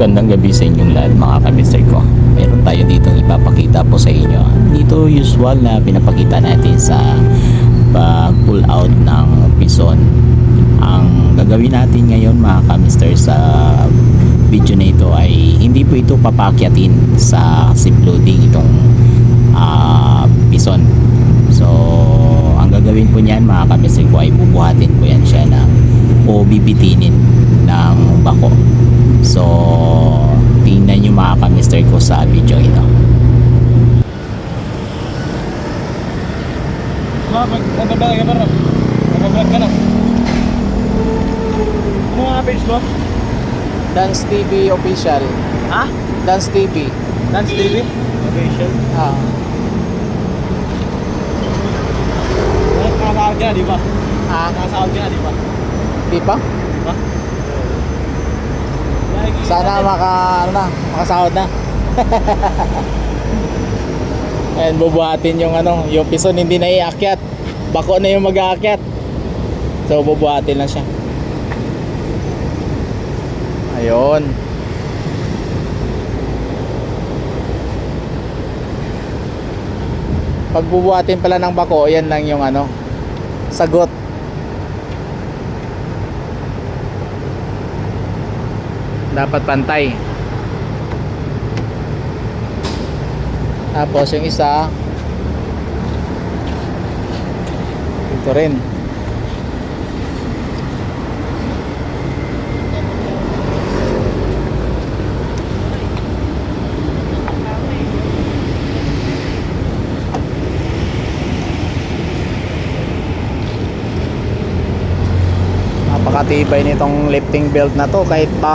Magandang gabi sa inyong lahat mga kamister ko. Meron tayo ditong ipapakita po sa inyo. Dito usual na pinapakita natin sa pag pull out ng pison. Ang gagawin natin ngayon mga kamister sa video na ito ay hindi po ito papakyatin sa zip loading itong ah, pison. So, ang gagawin po niyan mga kamister ko ay bubuhatin po yan siya ng o bibitinin ng bako. So, tingnan nyo mga kamister ko sa video ito. Pag nagbablog ka pa Nagbablog ka na. Ano nga page mo? Dance TV official. Ha? Dance TV. Dance TV? Official. Ah, Nakasahod ka na, di ba? ah, Nakasahod ka na, di ba? di pa? Diba? Sana maka ano na, makasahod na. Ayan, bubuhatin yung ano, yung pison hindi na iakyat. Bako na yung mag-aakyat. So, bubuhatin lang siya. Ayun. Pag bubuhatin pala ng bako, yan lang yung ano, sagot. Dapat pantay. Tapos yung isa ito rin. Napakatibay nitong lifting belt na to kahit pa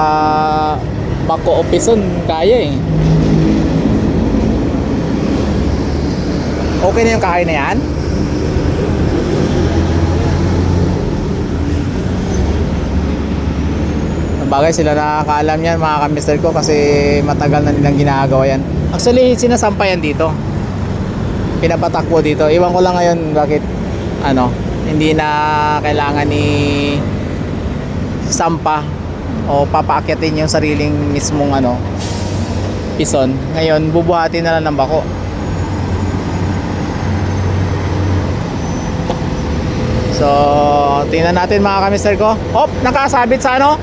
bako o pison kaya eh. Okay na yung kahay na yan? Bagay sila nakakaalam yan mga kamister ko kasi matagal na nilang ginagawa yan. Actually, sinasampayan dito. Pinapatakbo dito. Iwan ko lang ngayon bakit ano, hindi na kailangan ni sampa o papaakyatin yung sariling mismong ano pison. Ngayon, bubuhatin na lang ng bako. So, tingnan natin mga kamister ko. Hop, nakasabit sa ano?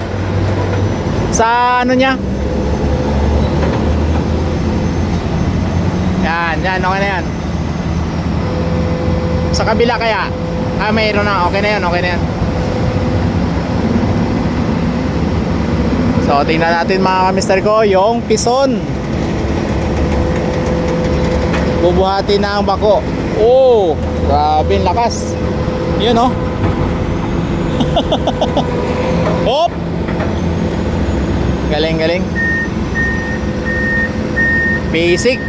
Sa ano niya? Yan, yan, okay na yan. Sa kabila kaya? Ah, mayroon na. Okay na yan, okay na yan. So, tingnan natin mga kamister ko, yung pison. Bubuhati na ang bako. Oh, grabe lakas. Yun oh. Hop! Galing, galing. Basic.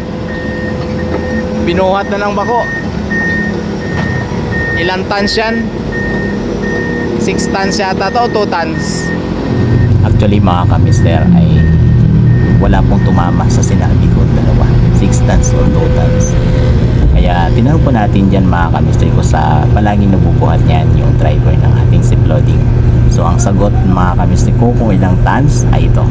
Binuhat na ng bako. Ilan tons yan? 6 tons yata to, 2 tons. Actually mga kamister ay wala pong tumama sa sinabi ko dalawa. 6 tons or 2 tons. Kaya tinanong po natin dyan mga kamister ko sa palaging nabubuhat niyan yung driver ng ating zip loading. So ang sagot mga kamister ko kung ilang tons ay ito.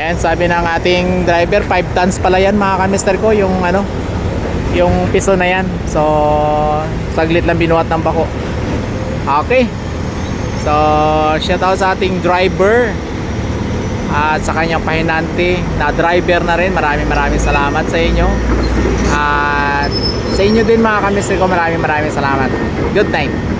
Ayan sabi ng ating driver 5 tons pala yan mga kamister ko yung ano yung piso na yan. So saglit lang binuhat ng bako. Okay. So shout out sa ating driver at sa kanyang pahinante na driver na rin. Maraming maraming salamat sa inyo. At sa inyo din mga kamister ko maraming maraming salamat. Good night.